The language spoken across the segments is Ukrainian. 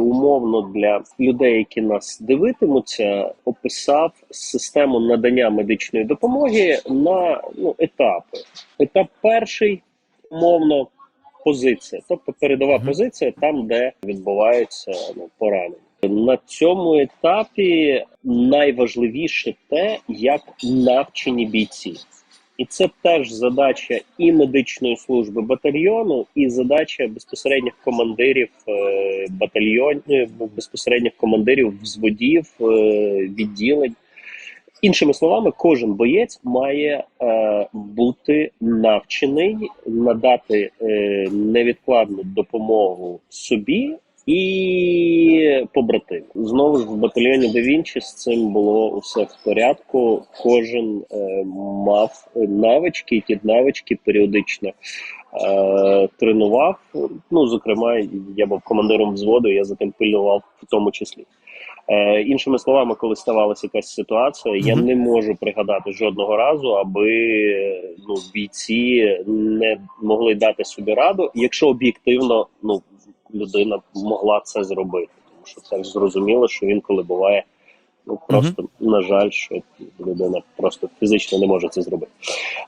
умовно для людей, які нас дивитимуться, описав систему надання медичної допомоги на ну, етапи. Етап перший, умовно, позиція, тобто передова позиція там, де відбувається ну, поранення. На цьому етапі найважливіше те, як навчені бійці. І це теж задача і медичної служби батальйону, і задача безпосередніх командирів е, батальйонів, безпосередніх командирів взводів, е, відділень. Іншими словами, кожен боєць має е, бути навчений надати е, невідкладну допомогу собі і побратимам. Знову ж в батальйоні Да Вінчі з цим було усе в порядку. Кожен е, мав навички, і ті навички періодично е, тренував. Ну, зокрема, я був командиром взводу, я за тим пильнував в тому числі. Е, іншими словами, коли ставалася якась ситуація, я не можу пригадати жодного разу, аби ну, бійці не могли дати собі раду, якщо об'єктивно ну, людина могла це зробити. Тому що це зрозуміло, що він коли буває, ну просто на жаль, що людина просто фізично не може це зробити.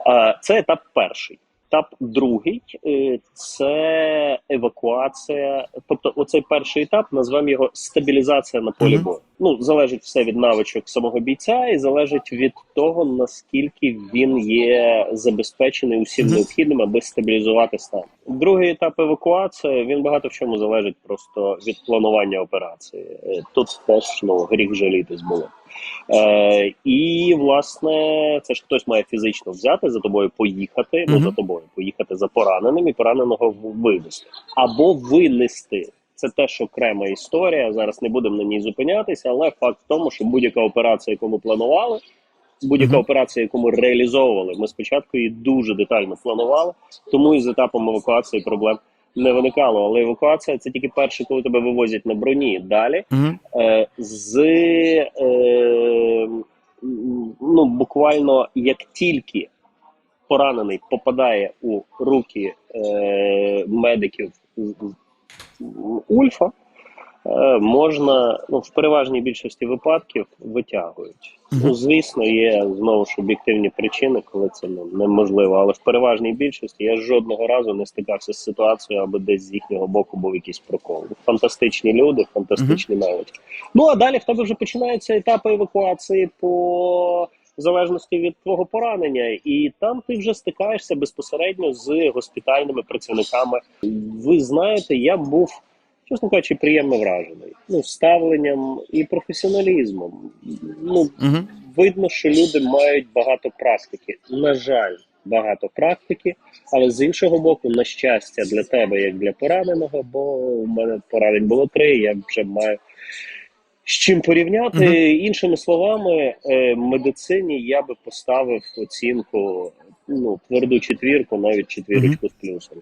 А, Це етап перший. Етап другий е, це евакуація. Тобто, оцей перший етап назвемо його стабілізація на полі Мгм. бою. Ну залежить все від навичок самого бійця, і залежить від того наскільки він є забезпечений усім необхідним, аби стабілізувати стан. Другий етап евакуації він багато в чому залежить просто від планування операції. Е, Тут теж ну гріх жалітись було. Е, і власне це ж хтось має фізично взяти за тобою, поїхати. Ну за тобою, поїхати за пораненим і пораненого вивезти або винести. Це теж окрема історія. Зараз не будемо на ній зупинятися, але факт в тому, що будь-яка операція, яку ми планували, будь-яка Мгм. операція, яку ми реалізовували, ми спочатку її дуже детально планували, тому і з етапом евакуації проблем не виникало. Але евакуація це тільки перше, коли тебе вивозять на броні. Далі Мгм. е, з е, ну, буквально як тільки поранений попадає у руки е, медиків Ульфа, е, можна ну, в переважній більшості випадків витягують. Ну, звісно, є знову ж об'єктивні причини, коли це ну, неможливо. Але в переважній більшості я жодного разу не стикався з ситуацією, аби десь з їхнього боку був якийсь прокол. Фантастичні люди, фантастичні навички. Ну а далі в тебе вже починаються етапи евакуації по в залежності від твого поранення, і там ти вже стикаєшся безпосередньо з госпітальними працівниками. Ви знаєте, я був. Чесно кажучи, приємно вражений. Ну, ставленням і професіоналізмом. Ну, Мгм. видно, що люди мають багато практики. На жаль, багато практики, але з іншого боку, на щастя, для тебе, як для пораненого, бо у мене поранень було три, я вже маю з чим порівняти. Мгм. Іншими словами, е, медицині я би поставив оцінку ну, тверду четвірку, навіть четвірочку з плюсом.